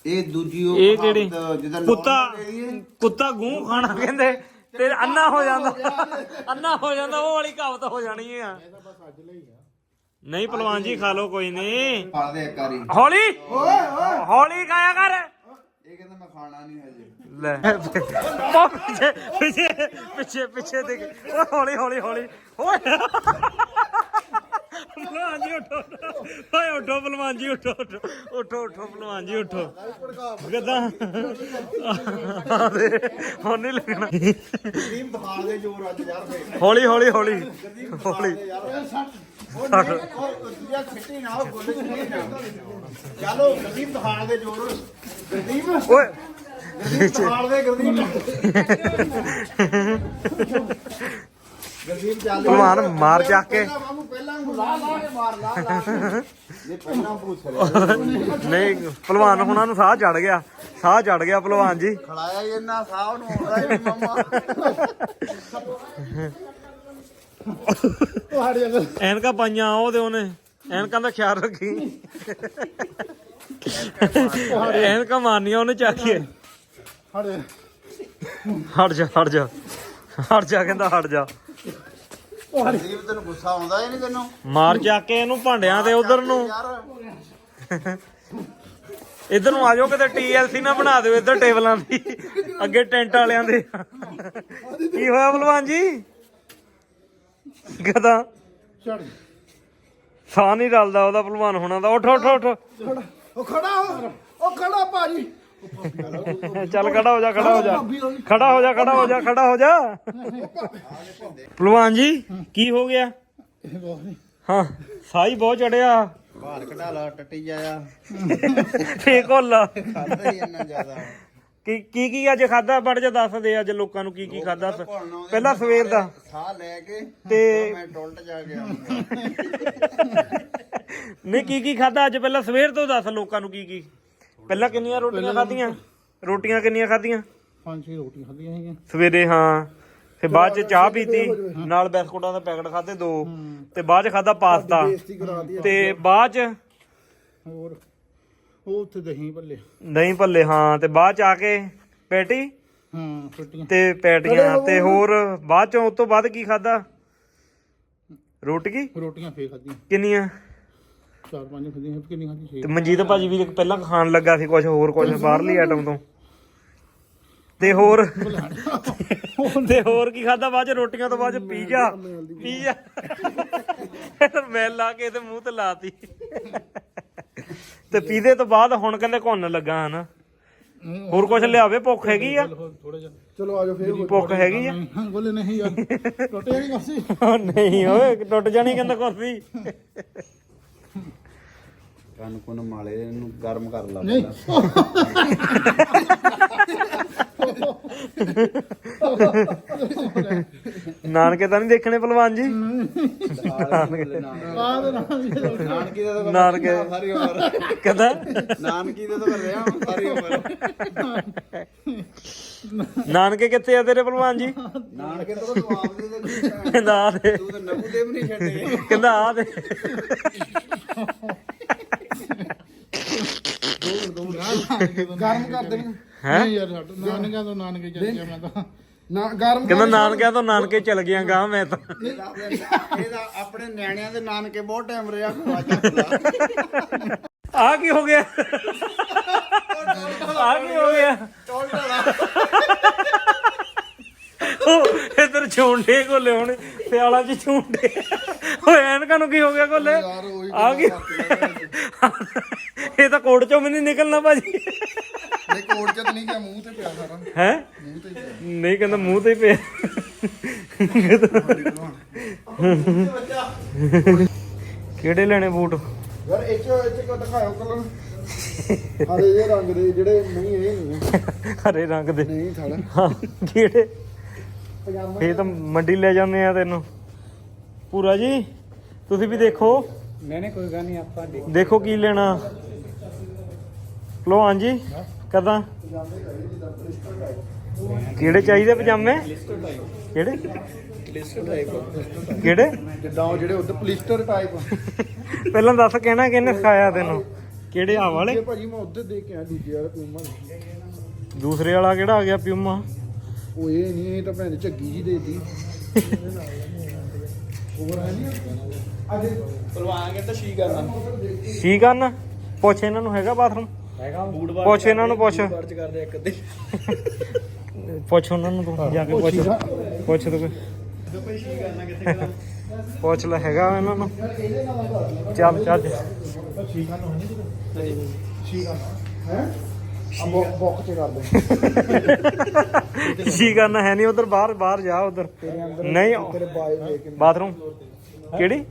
ਇਹ ਦੂਜੀ ਉਹ ਇਹ ਕਿਹੜੀ? ਕਹਾਵਤ ਜਿੱਦਾਂ ਕੁੱਤਾ। ਨੌਰਮਲ ਹੈਗੀ ਹੈ। ਕੁੱਤਾ ਗੂੰ ਖਾਣਾ ਕਹਿੰਦੇ। ਤੇ ਅੰਨਾ ਹੋ ਜਾਂਦਾ। ਅੰਨਾ ਹੋ ਜਾਂਦਾ ਉਹ ਵਾਲੀ ਕਹਾਵਤ ਹੋ ਜਾਣੀ ਆ। ਨਹੀਂ ਪਹਿਲਵਾਨ ਜੀ ਖਾ ਲਓ ਕੋਈ ਨਹੀਂ। ਪਾ ਦੇ ਇੱਕ ਵਾਰੀ। ਹੌਲੀ? ਹੌਲੀ ਖਾਇਆ ਕਰ। ਇਹ ਕਹਿੰਦਾ ਮੈਂ ਖਾਣਾ ਨਹੀਂ ਹਜੇ। ਲੈ। ਉਹ ਪਿੱਛੇ ਪਿੱਛੇ ਪਿੱਛੇ ਪਿੱਛੇ ਦੇਖ। ਓਏ ਹੌਲੀ ਹੌਲੀ ਹੌਲੀ। ਓਏ। ਪਹਿਲਵਾਨ ਜੀ ਉੱਠੋ। ਓਏ ਉੱਠੋ ਪਹਿਲਵਾਨ ਜੀ ਉੱਠੋ ਉੱਠੋ। ਉੱਠੋ ਉੱਠੋ ਪਹਿਲਵਾਨ ਜੀ ਉੱਠੋ। ਕਿਦਾਂ? ਹੁਣ ਨਹੀਂ ਲੱਗਣਾ। ਗਰੀਬ ਦਿਖਾ ਦੇ ਜੋਰ ਅੱਜ ਯਾਰ ਹੌਲੀ ਹੌਲੀ। ਹੌਲੀ। ਹੌਲੀ ਚਲੋ ਦਿਖਾ ਦੇ ਜੋਰ। ਓਏ। ਦੇ ਚੱਲ ਪਹਿਲਵਾਨ ਮਾਰ ਚੱਕ ਕੇ। ਪਹਿਲਾਂ ਮਾਮੂ ਪਹਿਲਾਂ ਲਾ ਲਾ ਕੇ ਮਾਰ ਲਾ ਲਾ। ਇਹ ਪਹਿਲਾਂ ਪੁੱਛ ਰਿਹਾ ਨਹੀਂ ਪਹਿਲਵਾਨ ਹੁਣਾਂ ਨੂੰ ਸਾਹ ਚੜ ਗਿਆ। ਸਾਹ ਚੜ ਗਿਆ ਪਹਿਲਵਾਨ ਜੀ। ਖੜਾਇਆ ਹੀ ਇੰਨਾ ਸਾਹ ਨੂੰ ਆਉਂਦਾ ਹੀ ਮਾਮਾ। ਐਨਕਾਂ ਪਾਈਆਂ ਉਹਦੇ ਉਹਨੇ ਐਨਕਾਂ ਦਾ ਖਿਆਲ ਰੱਖੀ। ਐਨਕਾਂ ਮਾਰਨੀਆਂ ਉਹਨੇ ਹਟ ਜਾ। ਹਟ ਜਾ ਹਟ ਜਾ। ਕਹਿੰਦਾ ਹਟ ਜਾ। ਗਰੀਬ ਤੈਨੂੰ ਗੁੱਸਾ ਆਉਂਦਾ ਹੀ ਨਹੀਂ ਤੈਨੂੰ? ਮਾਰ ਚੱਕ ਕੇ ਇਹਨੂੰ ਭਾਂਡਿਆਂ ਤੇ ਉਧਰ ਨੂੰ। ਇਧਰ ਨੂੰ ਆ ਜਾਓ ਕਿਤੇ ਟੀਐਲਸੀ ਨਾ ਬਣਾ ਦਿਓ ਇੱਧਰ ਟੇਬਲਾਂ ਦੀ। ਅੱਗੇ ਟੈਂਟ ਵਾਲਿਆਂ ਦੇ। ਕੀ ਹੋਇਆ ਬਲਵਾਨ ਜੀ? ਕਦਾ ਸਾਹ ਨਹੀਂ ਰਲਦਾ ਉਹਦਾ ਭਲਵਾਨ ਹੋਣਾ ਦਾ। ਉੱਠ ਉੱਠ ਉੱਠ। ਉਹ ਖੜਾ ਉਹ ਖੜਾ ਭਾਜੀ। ਚੱਲ ਖੜਾ ਹੋ ਜਾ ਖੜਾ ਹੋ ਜਾ। ਖੜਾ ਹੋ ਜਾ ਖੜਾ ਹੋ ਜਾ ਖੜਾ ਹੋ ਜਾ। ਭਲਵਾਨ ਜੀ ਕੀ ਹੋ ਗਿਆ? ਹਾਂ। ਸਾਈ ਬਹੁਤ ਚੜਿਆ। ਬਾਹਰ ਕਢਾ ਲਾ ਟੱਟੀ ਜਾਇਆ। ਫੇਕ ਹੋਲਾ ਖਾਦਾ ਹੀ ਇੰਨਾ ਜ਼ਿਆਦਾ। ਕੀ ਕੀ ਕੀ ਅੱਜ ਖਾਦਾ ਬੜ ਜਾ ਦੱਸ ਦੇ ਅੱਜ ਲੋਕਾਂ ਨੂੰ ਕੀ ਕੀ ਖਾਦਾ ਪਹਿਲਾਂ ਸਵੇਰ ਦਾ। ਸਾਹ ਲੈ ਕੇ ਤੇ ਮੈਂ ਟੋਲਟ ਜਾ ਗਿਆ ਨਹੀਂ ਕੀ ਕੀ ਖਾਦਾ ਅੱਜ ਪਹਿਲਾਂ ਸਵੇਰ ਤੋਂ ਦੱਸ ਲੋਕਾਂ ਨੂੰ ਕੀ ਕੀ। ਪਹਿਲਾਂ ਕਿੰਨੀਆਂ ਰੋਟੀਆਂ ਖਾਧੀਆਂ? ਰੋਟੀਆਂ ਕਿੰਨੀਆਂ ਖਾਧੀਆਂ? ਪੰਜ ਛੇ ਰੋਟੀਆਂ ਖਾਧੀਆਂ ਹੈਗੀਆਂ ਸਵੇਰੇ ਹਾਂ ਤੇ ਬਾਅਦ ਚ ਚਾਹ ਪੀਤੀ ਨਾਲ ਬਿਸਕੁਟਾਂ ਦਾ ਪੈਕਟ ਖਾਦੇ ਦੋ ਤੇ ਬਾਅਦ ਚ ਖਾਦਾ ਪਾਸਤਾ। ਤੇ ਬਾਅਦ ਚ? ਹੋਰ ਉਹ ਉੱਥੇ ਦਹੀਂ ਭੱਲੇ। ਦਹੀਂ ਭੱਲੇ ਹਾਂ ਤੇ ਬਾਅਦ ਚ ਆ ਕੇ ਪੈਟੀ? ਹਾਂ ਤੇ ਪੈਟੀਆਂ ਤੇ ਹੋਰ। ਬਾਅਦ ਚੋਂ ਉਸ ਤੋਂ ਬਾਅਦ ਕੀ ਖਾਦਾ ਰੋਟੀ ਰੋਟੀਆਂ ਫੇਰ ਖਾਧੀਆਂ। ਕਿੰਨੀਆਂ? ਚਾਰ ਪੰਜ ਖਾਧੀਆਂ ਕਿੰਨੀ ਖਾਧੀ ਛੇ ਤੇ ਮਨਜੀਤ ਭਾਜੀ ਵੀ ਪਹਿਲਾਂ ਖਾਣ ਲੱਗਾ ਸੀ ਕੁਝ ਹੋਰ ਕੁਝ ਬਾਹਰਲੀ ਆਈਟਮ ਤੋਂ। ਤੇ ਹੋਰ? ਤੇ ਹੋਰ ਕੀ ਖਾਦਾ ਬਾਅਦ ਚ? ਰੋਟੀਆਂ ਤੋਂ ਬਾਅਦ ਚ ਪੀਜ਼ਾ। ਪੀਜ਼ਾ। ਮੈਂ ਲਾ ਕੇ ਤੇ ਮੂੰਹ ਤੇ ਲਾਤੀ। ਤੇ ਪੀਜ਼ੇ ਤੋਂ ਬਾਅਦ ਹੁਣ ਕਹਿੰਦੇ ਘੁੰਨ ਲੱਗਾ ਹਨਾ? ਹੋਰ ਕੁਝ ਲਿਆਵੇ ਭੁੱਖ ਹੈਗੀ ਆ? ਚਲੋ ਆਜੋ ਫੇਰ ਭੁੱਖ ਹੈਗੀ ਆ? ਹਾਂ ਬੋਲੇ ਨਹੀਂ ਯਾਰ। ਟੁੱਟੇ ਕਾਸੀ ਉਹ ਨਹੀਂ ਓਏ ਟੁੱਟ ਜਾਣੀ ਕਹਿੰਦਾ ਕੁਰਸੀ। ਕੰਨ ਕੁਨ ਮਾਲੇ ਇਹਨੂੰ ਗਰਮ ਕਰ ਲਾ ਨਹੀਂ। ਨਾਨਕੇ ਤਾਂ ਨਹੀਂ ਦੇਖਣੇ ਪਹਿਲਵਾਨ ਜੀ? ਨਾਨਕੀ ਆ ਦੇ। ਨਾਨਕੀ ਦਾ ਤਾਂ ਨਾਨਕੇ। ਸਾਰੀ ਉਮਰ। ਕਹਿੰਦਾ? ਨਾਨਕੀ ਦਾ ਤਾਂ ਰਿਹਾ ਸਾਰੀ ਉਮਰ। ਨਾਨਕੇ ਕਿੱਥੇ ਆ ਤੇਰੇ ਪਹਿਲਵਾਨ ਜੀ? ਨਾਨਕੇ ਤਾਂ ਤੂੰ ਆਪ ਦੇ ਦੇ ਕਹਿੰਦਾ ਆ ਦੇ। ਤੂੰ ਤਾਂ ਨਬੂ ਦੇ ਨਹੀਂ ਛੱਡੇ। ਕਹਿੰਦਾ ਆ ਦੇ। ਗਰਮ ਕਰ ਦੇਣੀ। ਨਹੀਂ ਯਾਰ ਛੱਡ ਨਾਨਕਿਆਂ ਤੋਂ ਨਾਨਕੇ ਚੱਲ ਗਿਆ ਮੈਂ ਤਾਂ। ਨਾ ਗਰਮ ਕਹਿੰਦਾ ਨਾਨਕਿਆਂ ਤੋਂ ਨਾਨਕੇ ਚਲ ਗਿਆ ਗਾ ਮੈਂ ਤਾਂ। ਇਹਦਾ ਆਪਣੇ ਨਿਆਣਿਆਂ ਦੇ ਨਾਨਕੇ ਬਹੁਤ ਟਾਈਮ ਰਿਹਾ ਆ ਕੀ ਹੋ ਗਿਆ? ਆ ਕੀ ਹੋ ਗਿਆ? ਉਹ ਇਧਰ ਛੋਂਡੇ ਕੋਲੇ ਹੁਣ ਸਿਆਲਾਂ ਚ ਛੋਂਡੇ ਓਏ ਐਨਕਾਂ ਨੂੰ ਕੀ ਹੋ ਗਿਆ ਕੋਲੇ? ਆ ਕੀ ਇਹ ਤਾਂ ਕੋਟ ਚੋਂ ਵੀ ਨਹੀਂ ਨਿਕਲਣਾ ਭਾਜੀ। ਨਹੀਂ ਕੋਟ ਚ ਤਾਂ ਨਹੀਂ ਗਿਆ ਮੂੰਹ ਤੇ ਪਿਆ ਸਾਰਾ। ਹੈ? ਨਹੀਂ ਕਹਿੰਦਾ ਮੂੰਹ ਤੇ ਹੀ ਪਿਆ। ਕਿਹੜੇ ਲੈਣੇ ਬੂਟ? ਯਾਰ ਇਹ ਚ ਇਹ ਚ ਕੋ ਦਿਖਾਓ ਕਲਰ? ਹਰੇ ਜਿਹੇ ਰੰਗ ਦੇ ਜਿਹੜੇ ਨਹੀਂ ਇਹ ਨਹੀਂ ਹਰੇ ਰੰਗ ਦੇ। ਨਹੀਂ ਥੜ ਹਾਂ, ਇਹ ਤਾਂ ਮੰਡੀ ਲੈ ਜਾਂਦੇ ਆ ਤੈਨੂੰ। ਪੂਰਾ ਜੀ ਤੁਸੀਂ ਵੀ ਦੇਖੋ। ਨਹੀਂ ਨਹੀਂ ਕੋਈ ਗੱਲ ਨਹੀਂ ਆਪਾਂ ਦੇਖ ਦੇਖੋ ਕੀ ਲੈਣਾ। ਲੋ ਹਾਂਜੀ ਕਦਾਂ? ਕਿਹੜੇ ਚਾਹੀਦੇ ਪਜਾਮੇ? ਕਿਹੜੇ? ਪਲਿਸਟਰ ਟਾਈਪ ਕਿਹੜੇ? ਜਿੱਦਾਂ ਉਹ ਜਿਹੜੇ ਉੱਤੇ ਪਲਿਸਟਰ ਟਾਈਪ ਪਹਿਲਾਂ ਦੱਸ ਕਹਿਣਾ ਕਿਹਨੇ ਸਿਖਾਇਆ ਤੈਨੂੰ। ਕਿਹੜੇ ਆ ਵਾਲੇ? ਭਾਜੀ ਮੈਂ ਉੱਧਰ ਦੇ ਕੇ ਆ ਦੂਜੇ ਵਾਲਾ ਪੂਮਾ ਦੂਸਰੇ ਵਾਲਾ ਕਿਹੜਾ ਆ ਗਿਆ ਪਿਊਮਾ ਉਹ ਇਹ ਨਹੀਂ ਇਹ ਤਾਂ ਭੈਣ ਦੀ ਝੱਗੀ ਜੀ ਦੇਤੀ। ਹੋਰ ਹੈ ਨਹੀਂ ਅੱਜ ਪਲਵਾਂਗੇ ਤਾਂ ਸ਼ੀ ਕਰਨਾ। ਕੀ ਕਰਨ? ਪੁੱਛ ਇਹਨਾਂ ਨੂੰ ਹੈਗਾ ਬਾਥਰੂਮ? ਹੈਗਾ। ਬੂਟ ਪੁੱਛ ਇਹਨਾਂ ਨੂੰ ਪੁੱਛ। ਬਾਰਚ ਕਰਦੇ ਇੱਕ ਅੱਧੇ। ਪੁੱਛ ਉਹਨਾਂ ਨੂੰ ਤੂੰ ਜਾ ਕੇ ਪੁੱਛ। ਪੁੱਛ। ਤੂੰ ਕੋਈ। ਪੁੱਛ ਲੈ ਹੈਗਾ ਇਹਨਾਂ ਨੂੰ। ਚੱਲ ਚੱਲ। ਹੈ? ਆ ਬੌਕ ਚ ਕਰ ਦੇ ਕੀ ਕਰਨਾ ਹੈ ਨਹੀਂ ਉਧਰ ਬਾਹਰ ਬਾਹਰ ਜਾ ਉਧਰ। ਨਹੀਂ ਤੇਰੇ ਬਾਏ ਲੈ ਕੇ ਬਾਥਰੂਮ। ਕਿਹੜੀ?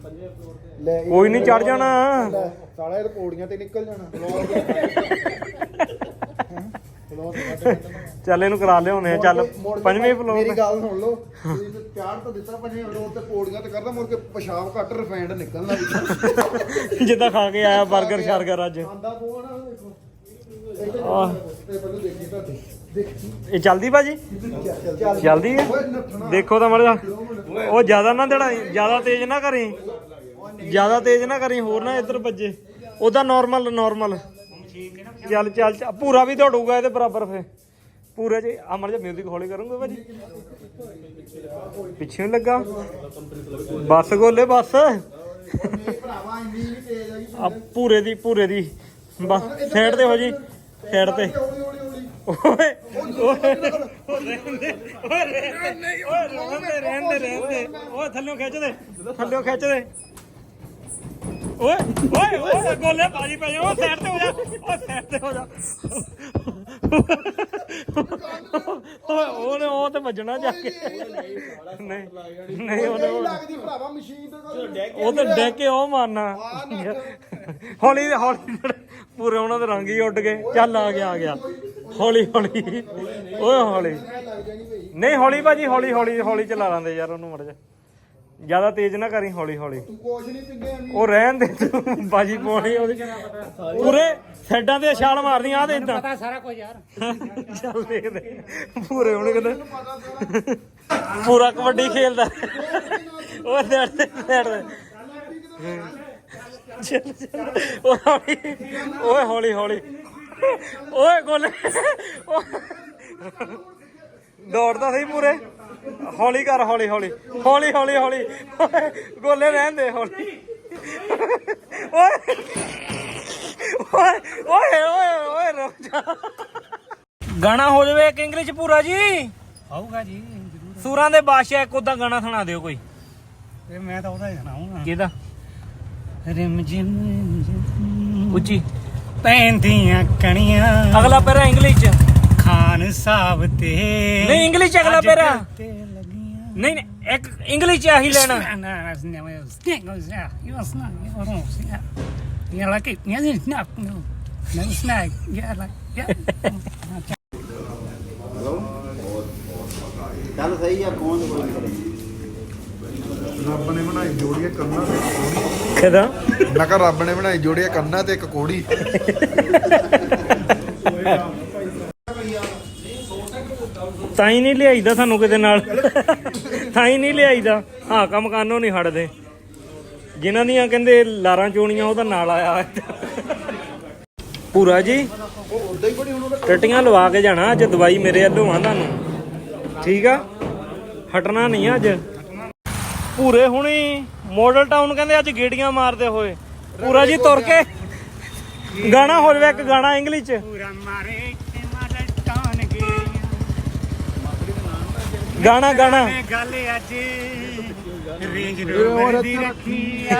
ਲੈ ਕੋਈ ਨਹੀਂ ਚੜ ਜਾਣਾ। ਲੈ, ਸਾਲਾ ਇਹ ਤਾਂ ਪੌੜੀਆਂ ਤੇ ਨਿਕਲ ਜਾਣਾ। ਚੱਲ ਇਹਨੂੰ ਕਰਾ ਲਿਆਉਣੇ ਆ ਚੱਲ। ਪੰਜਵੇਂ ਫਲੋਰ ਮੇਰੀ ਤੇ। ਗੱਲ ਸੁਣ ਲਓ। ਤੁਸੀਂ ਤੇ ਦਿੱਤਾ ਪੰਜਵੇਂ ਫਲੋਰ ਤੇ ਪੌੜੀਆਂ ਤੇ ਕਰਦਾ ਮੁੜ ਕੇ ਪਿਸ਼ਾਬ ਘੱਟ ਰਿਫਾਈਂਡ ਨਿਕਲਣ ਲੱਗ ਜਿੱਦਾਂ। ਖਾ ਕੇ ਆਇਆ 버ਗਰ ਸ਼ਰਗਰ ਅੱਜ। ਆਂਦਾ ਨਾ ਦੇਖੋ। ਆਹ, ਇਹ ਚੱਲਦੀ ਭਾਜੀ? ਚੱਲ ਚੱਲ ਚੱਲਦੀ ਹੈ? ਦੇਖੋ ਤਾਂ ਮਰਦਾ ਉਹ ਜ਼ਿਆਦਾ ਨਾ ਦੜਾ ਜ਼ਿਆਦਾ ਤੇਜ਼ ਨਾ ਕਰੀ। ਜ਼ਿਆਦਾ ਤੇਜ਼ ਨਾ ਕਰੀ ਹੋਰ ਨਾ ਇੱਧਰ ਵੱਜੇ ਉਹਦਾ ਨਾਰਮਲ ਨਾਰਮਲ ਚੱਲ ਚੱਲ ਚੱਲ, ਪੂਰਾ ਵੀ ਦੌੜੂਗਾ ਇਹਦੇ ਬਰਾਬਰ ਫੇ ਪੂਰੇ ਚ ਅਮਰ ਜੀ ਮਿਊਜ਼ਿਕ ਹੌਲੀ ਕਰੂੰਗੇ ਭਾਜੀ। ਪਿੱਛੇ ਨੂੰ ਲੱਗਾ। ਬੱਸ ਗੋਲੇ ਬੱਸ। ਇਹ ਆ ਪੂਰੇ ਦੀ ਭੂਰੇ ਦੀ। ਬਸ ਸਾਈਡ ਤੇ ਹੋ ਜੀ ਸਾਈਡ ਤੇ। ਓਏ ਓਏ। ਰਹਿੰਦੇ ਓਏ ਰਹਿੰਦੇ ਓਏ ਰਹਿੰਦੇ ਰਹਿੰਦੇ ਓਏ ਥੱਲਿਓਂ ਖਿੱਚ ਦੇ। ਥੱਲਿਓਂ ਓਏ ਓਏ ਓਏ, ਗੋਲੇ ਬਾਜੀ ਪੈ ਜਾ ਓ ਸਾਈਡ ਤੇ ਹੋ ਜਾ ਓ ਸਾਈਡ ਤੇ ਹੋ ਜਾ। ਓਏ ਉਹਨੇ ਉਹ ਤੇ ਵੱਜਣਾ ਜਾ ਕੇ। ਨਹੀਂ ਨਹੀਂ ਉਹਨੇ ਉਹ- ਲੱਗਦੀ ਭਰਾਵਾ ਮਸ਼ੀਨ ਤੇ ਉਹ ਤਾਂ ਡੈ ਕੇ ਉਹ ਮਾਰਨਾ। ਹੌਲੀ ਹੌਲੀ ਪੂਰੇ ਉਹਨਾਂ ਦੇ ਰੰਗ ਹੀ ਉੱਡ ਗਏ। ਚੱਲ ਆ ਗਿਆ ਆ ਗਿਆ। ਹੌਲੀ ਹੌਲੀ। ਓਏ ਹੌਲੀ। ਨਹੀਂ ਹੌਲੀ ਭਾਜੀ ਹੌਲੀ ਹੌਲੀ ਹੌਲੀ ਚਲਾ ਲਾਂਦੇ ਯਾਰ ਉਹਨੂੰ ਮੜ ਜਾ। ਜ਼ਿਆਦਾ ਤੇਜ਼ ਨਾ ਕਰੀ ਹੌਲੀ ਹੌਲੀ। ਤੂੰ ਕੁਛ ਨਹੀਂ ਪਿੰਗੇ ਉਹ ਰਹਿਣ ਦੇ ਤੂੰ ਬਾਜੀ ਪਾਉਣੀ ਉਹਦੀ। ਪੂਰੇ ਸਾਈਡਾਂ ਤੇ ਛਾਲ ਮਾਰਦੀ ਆ ਤੇ। ਇਦਾਂ ਪਤਾ ਸਾਰਾ ਕੁਝ ਯਾਰ। ਚੱਲ ਦੇਖਦੇ ਪੂਰੇ ਹੁਣ ਕਿਤੇ। ਪੂਰਾ ਕਬੱਡੀ ਖੇਲਦਾ। ਉਹ ਸਾਈਡ ਤੇ ਤੇ। ਚੱਲ ਹੌਲੀ ਓਏ ਹੌਲੀ ਹੌਲੀ। ਓਏ ਗੋਲੇ। ਦੌੜਦਾ ਸਹੀ ਪੂਰੇ। ਹੌਲੀ ਕਰ ਹੌਲੀ ਹੌਲੀ। ਹੌਲੀ ਹੌਲੀ ਹੌਲੀ। ਗੋਲੇ ਰਹਿਣ ਦੇ ਹੌਲੀ। ਓਏ। ਓਏ ਓਏ ਓਏ ਰੁਕ ਜਾ। ਗਾਣਾ ਹੋ ਜਾਵੇ ਇੱਕ ਇੰਗਲਿਸ਼ ਪੂਰਾ ਜੀ। ਆਊਗਾ ਜੀ ਜ਼ਰੂਰ। ਸੂਰਾਂ ਦੇ ਬਾਦਸ਼ਾਹ ਇੱਕ ਉਦਾਂ ਗਾਣਾ ਸੁਣਾ ਦਿਓ ਕੋਈ। ਤੇ ਮੈਂ ਤਾਂ ਉਹਦਾ ਹੀ ਸੁਣਾਉਂਗਾ ਕਿਹਦਾ? ਰਿਮ ਜਿਮ ਉੱਚੀ। ਪੈਂਦੀਆਂ ਕਣੀਆਂ। ਅਗਲਾ ਪੈਰਾ ਇੰਗਲਿਸ਼ ਚ। ਖਾਨ ਸਾਹਿਬ ਤੇ ਨਹੀਂ ਇੰਗਲਿਸ਼ ਅਗਲਾ ਪੈਰਾ। ਨਹੀਂ ਨਹੀਂ ਇੱਕ ਇੰਗਲਿਸ਼ ਚ ਆਹੀ ਲੈਣਾ. ਚੱਲ ਸਹੀ ਆ ਕੌਣ ਕੋਈ ਨਹੀਂ ਰੱਬ ਨੇ ਬਣਾਈ ਜੋੜੀਆਂ ਕੰਨਾਂ ਤੇ ਇੱਕ ਕੋੜੀ। ਕਿਦਾਂ ਮੈਂ ਕਿਹਾ ਰੱਬ ਨੇ ਬਣਾਈ ਜੋੜੀਆਂ ਕੰਨਾਂ ਤੇ ਇੱਕ ਕੋੜੀ। ਤਾਂ ਹੀ ਨਹੀਂ ਲਿਆਈਦਾ ਸਾਨੂੰ ਕਿਤੇ ਨਾਲ। ਤਾਂ ਹੀ ਨਹੀਂ ਲਿਆਈਦਾ। ਹਾਂ ਕੰਮ ਕਾਨੋਂ ਨਹੀਂ ਹਟਦੇ। ਜਿਨ੍ਹਾਂ ਦੀਆਂ ਕਹਿੰਦੇ ਲਾਰਾਂ ਚੋਣੀਆਂ, ਉਹਦਾ ਨਾਲ ਆਇਆ ਪੂਰਾ ਜੀ। ਟੱਟੀਆਂ ਲਵਾ ਕੇ ਜਾਣਾ, ਅੱਜ ਦਵਾਈ ਮੇਰੇ ਵੱਲੋਂ ਆ ਤੁਹਾਨੂੰ। ਠੀਕ ਆ? ਹਟਣਾ ਨਹੀਂ ਅੱਜ। ਪੂਰੇ ਹੁਣੀ ਮਾਡਲ ਟਾਊਨ ਕਹਿੰਦੇ ਅੱਜ ਗੇੜੀਆਂ ਮਾਰਦੇ ਹੋਏ। ਪੂਰਾ ਜੀ ਤੁਰ ਕੇ। ਗਾਣਾ ਹੋ ਜਾਵੇ ਇੱਕ ਗਾਣਾ ਇੰਗਲਿਸ਼ ਚ। ਪੂਰਾ ਮਾਰੇ ਤੇ ਮਾਡਲ ਟਾਉਨ ਗਈਆਂ ਗਾਣਾ ਗਾਣਾ। ਗੱਲ ਅੱਜ ਰੇਂਜ ਰੋਵਰ ਦੀ ਰੱਖੀ ਆ।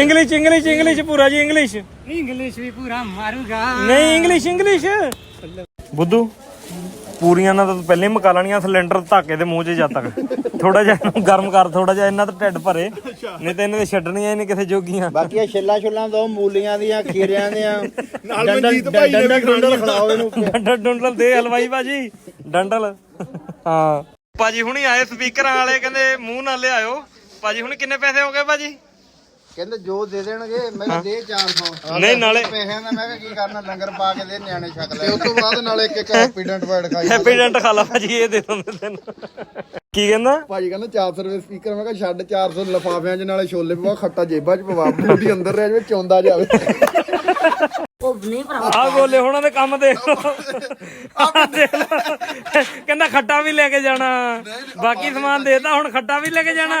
ਇੰਗਲਿਸ਼ ਇੰਗਲਿਸ਼ ਇੰਗਲਿਸ਼ ਪੂਰਾ ਜੀ ਇੰਗਲਿਸ਼ ਇੰਗਲਿਸ਼ ਵੀ ਪੂਰਾ ਮਾਰੂਗਾ। ਨਹੀਂ ਇੰਗਲਿਸ਼ ਇੰਗਲਿਸ਼ ਬੁੱਧੂ ਪੂਰੀਆਂ ਨਾਲ ਤਾਂ ਤੂੰ ਪਹਿਲਾਂ ਹੀ ਮਕਾ ਲੈਣੀਆਂ ਸਿਲੰਡਰ ਧਾਕੇ ਦੇ ਮੂੰਹ 'ਚ ਜਦ ਤੱਕ। ਥੋੜਾ ਜਿਹਾ ਇਹਨੂੰ ਗਰਮ ਕਰ ਥੋੜਾ ਜਿਹਾ ਇਹਨਾਂ ਦਾ ਢਿੱਡ ਭਰੇ। ਨਹੀਂ ਤਾਂ ਇਹਨੇ ਤੇ ਛੱਡਣੀਆਂ ਹੀ ਨਹੀਂ ਕਿਥੇ ਜੋਗੀਆਂ। ਬਾਕੀ ਇਹ ਛਿੱਲਾ ਛੁੱਲਾਂ ਦੋ ਮੂਲੀਆਂ ਦੀਆਂ ਖੀਰਿਆਂ ਦੀਆਂ। ਨਾਲ ਮਨਜੀਤ ਭਾਈ ਨੇ ਵੀ ਡੰਡਲ ਖਿਲਾਓ ਇਹਨੂੰ। ਡੰਡਲ ਡੰਡਲ ਦੇ ਹਲਵਾਈ ਬਾਜੀ ਡੰਡਲ। ਹਾਂ। ਭਾਜੀ ਹੁਣੀ ਆਏ ਸਪੀਕਰਾਂ ਵਾਲੇ ਕਹਿੰਦੇ ਮੂੰਹ ਨਾਲ ਲਿਆਇਓ। ਭਾਜੀ ਹੁਣ ਕਿੰਨੇ ਪੈਸੇ ਹੋ ਗਏ ਭਾਜੀ? ਕਹਿੰਦੇ ਜੋ ਦੇ ਦੇਣਗੇ ਮੈਨੂੰ ਦੇ 400 ਨਹੀਂ ਨਾਲੇ ਪੈਸਿਆਂ ਦਾ ਮੈਂ ਕਿਹਾ ਕੀ ਕਰਨਾ ਲੰਗਰ ਪਾ ਕੇ ਦੇ ਨਿਆਣੇ ਛਕ ਲੈ। ਉਸ ਤੋਂ ਬਾਅਦ ਨਾਲ ਇੱਕ ਇੱਕ ਹੈਪੀਡੈਂਟ ਵਰਡ ਖਾਈ ਹੈਪੀਡੈਂਟ ਖਾ ਲਾ ਭਾਜੀ ਇਹ ਦੇ ਦਿੰਦੇ ਤੈਨੂੰ। ਕੀ ਕਹਿੰਦਾ? ਭਾਜੀ ਕਹਿੰਦਾ 400 ਰੁਪਏ ਸਪੀਕਰ ਮੈਂ ਕਿਹਾ ਛੱਡ 400 ਲਫਾਫਿਆਂ 'ਚ ਨਾਲੇ ਛੋਲੇ ਪਵਾ ਖੱਟਾ ਜੇਬਾਂ 'ਚ ਪਵਾ ਬੂਟੀ ਅੰਦਰ ਰਹਿ ਜਾਵੇ ਚੌਂਦਾ ਜਾਵੇ। ਆ ਗੋਲੇ ਹੁਣਾਂ ਦੇ ਕੰਮ ਦੇਖ ਲਓ। ਆਹ ਦੇਖ ਲਓ। ਕਹਿੰਦਾ ਖੱਟਾ ਵੀ ਲੈ ਕੇ ਜਾਣਾ। ਬਾਕੀ ਸਮਾਨ ਦੇਤਾ ਹੁਣ ਖੱਟਾ ਵੀ ਲੈ ਕੇ ਜਾਣਾ।